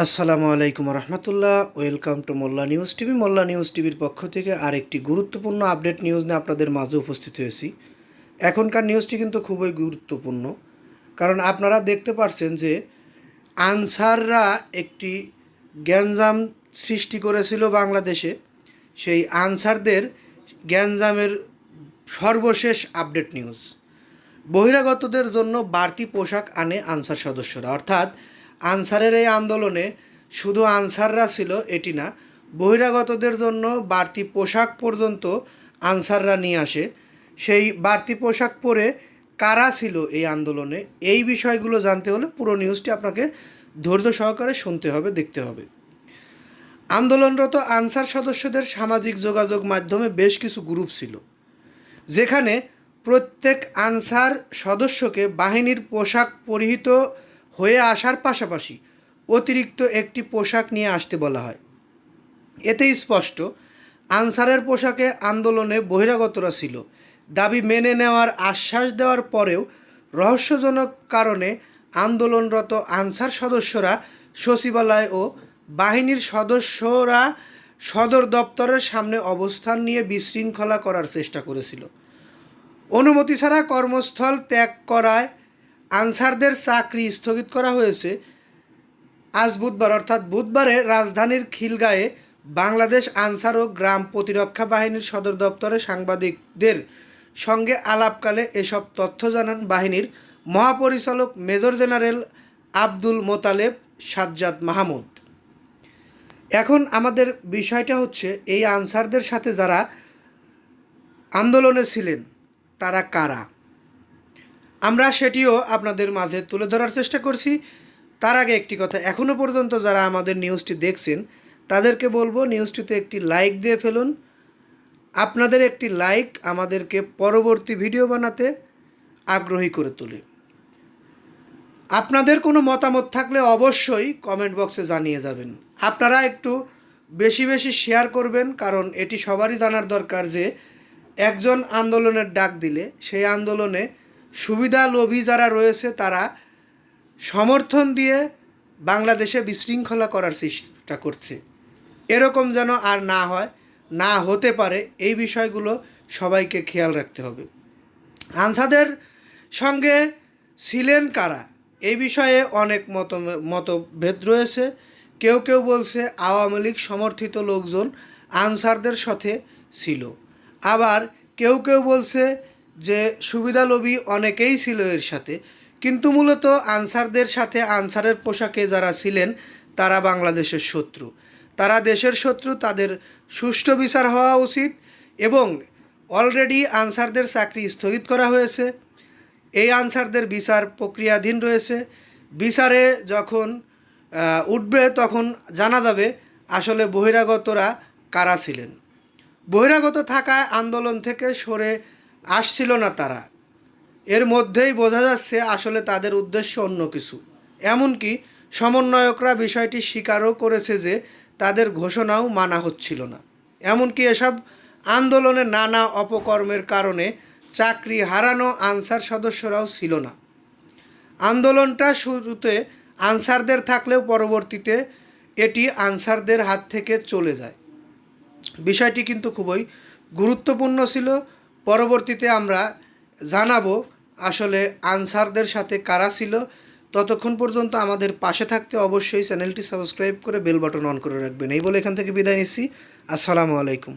আসসালামু আলাইকুম রহমতুল্লাহ। Welcome to Molla news TV. Molla news টিভির পক্ষ থেকে আরেকটি গুরুত্বপূর্ণ আপডেট নিউজ নিয়ে আপনাদের মাঝে উপস্থিত হয়েছি। এখনকার নিউজটি কিন্তু খুবই গুরুত্বপূর্ণ। কারণ আপনারা দেখতে পারছেন যে আনসাররা একটি গ্যাঞ্জাম সৃষ্টি করেছিল বাংলাদেশে। সেই আনসারদের গ্যাঞ্জামের সর্বশেষ আপডেট নিউজ। বহিরাগতদের জন্য বাড়তি পোশাক আনে আনসার সদস্যরা। অর্থাৎ আনসারের এই আন্দোলনে শুধু আনসাররা ছিল, এটি না, বহিরাগতদের জন্য বাড়তি পোশাক পর্যন্ত আনসাররা নিয়ে আসে। সেই বাড়তি পোশাক পরে কারা ছিল এই আন্দোলনে, এই বিষয়গুলো জানতে হলে পুরো নিউজটি আপনাকে ধৈর্য সহকারে শুনতে হবে, দেখতে হবে। আন্দোলনরত আনসার সদস্যদের সামাজিক যোগাযোগ মাধ্যমে বেশ কিছু গ্রুপ ছিল, যেখানে প্রত্যেক আনসার সদস্যকে বাহিনীর পোশাক পরিহিত হয়ে আসার পাশাপাশি অতিরিক্ত একটি পোশাক নিয়ে আসতে বলা হয়। এতে স্পষ্ট, আনসারের পোশাকে আন্দোলনে বহিরাগতরা ছিল। দাবি মেনে নেওয়ার আশ্বাস দেওয়ার পরেও রহস্যজনক কারণে আন্দোলনরত আনসার সদস্যরা সচিবালয় ও বাহিনীর সদস্যরা সদর দপ্তরের সামনে অবস্থান নিয়ে বিশৃঙ্খলা করার চেষ্টা করেছিল। অনুমতি ছাড়া কর্মস্থল ত্যাগ করায় আনসারদের চাকরি স্থগিত করা হয়েছে আজ বুধবার, অর্থাৎ বুধবারে রাজধানীর খিলগাঁয়ে বাংলাদেশ আনসার ও গ্রাম প্রতিরক্ষা বাহিনীর সদর দপ্তরে সাংবাদিকদের সঙ্গে আলাপকালে এসব তথ্য জানান বাহিনীর মহাপরিচালক মেজর জেনারেল আব্দুল মোতালেব সাজ্জাদ মাহমুদ। এখন আমাদের বিষয়টা হচ্ছে, এই আনসারদের সাথে যারা আন্দোলনে ছিলেন, তারা কারা? আমরা সেটিও আপনাদের মাঝে তুলে ধরার চেষ্টা করছি। তার আগে একটি কথা এখনও পর্যন্ত যারা আমাদের নিউজটি দেখছেন, তাদেরকে বলব নিউজটিতে একটি লাইক দিয়ে ফেলুন। আপনাদের একটি লাইক আমাদেরকে পরবর্তী ভিডিও বানাতে আগ্রহী করে তোলে। আপনাদের কোনো মতামত থাকলে অবশ্যই কমেন্ট বক্সে জানিয়ে যাবেন। আপনারা একটু বেশি বেশি শেয়ার করবেন, কারণ এটি সবারই জানার দরকার যে একজন আন্দোলনের ডাক দিলে সেই আন্দোলনে সুবিধা লোভী যারা রয়েছে তারা সমর্থন দিয়ে বাংলাদেশে বিশৃঙ্খলা করার চেষ্টা করছে। এরকম যেন আর না হয়, না হতে পারে, এই বিষয়গুলো সবাইকে খেয়াল রাখতে হবে। আনসাদের সঙ্গে ছিলেন কারা? এই বিষয়ে অনেক মত, মতভেদ রয়েছে। কেউ কেউ বলছে আওয়ামী লীগ সমর্থিত লোকজন আনসারদের সাথে ছিল। আবার কেউ কেউ বলছে যে সুবিধালোভী অনেকেই ছিল এর সাথে। কিন্তু মূলত আনসারদের সাথে আনসারের পোশাকে যারা ছিলেন, তারা বাংলাদেশের শত্রু। তারা দেশের শত্রু, তাদের সুষ্ঠু বিচার হওয়া উচিত এবং অলরেডি আনসারদের চাকরি স্থগিত করা হয়েছে। এই আনসারদের বিচার প্রক্রিয়াধীন রয়েছে। বিচারে যখন উঠবে তখন জানা যাবে আসলে বহিরাগতরা কারা ছিলেন। বহিরাগত থাকায় আন্দোলন থেকে সরে আসছিল না তারা। এর মধ্যেই বোঝা যাচ্ছে আসলে তাদের উদ্দেশ্য অন্য কিছু। এমনকি সমন্বয়করা বিষয়টি স্বীকারও করেছে যে তাদের ঘোষণাও মানা হচ্ছিল না। এমনকি এসব আন্দোলনে নানা অপকর্মের কারণে চাকরি হারানো আনসার সদস্যরাও ছিল না। আন্দোলনটা শুরুতে আনসারদের থাকলেও পরবর্তীতে এটি আনসারদের হাত থেকে চলে যায়। বিষয়টি কিন্তু খুবই গুরুত্বপূর্ণ ছিল পরবর্তীতে আমরা জানাব আসলে আনসারদের সাথে কারা ছিল। ততক্ষণ পর্যন্ত আমাদের পাশে থাকতে অবশ্যই চ্যানেলটি সাবস্ক্রাইব করে বেল বাটন অন করে রাখবেন। এই বলে এখান থেকে বিদায় নিচ্ছি। আসসালামু আলাইকুম।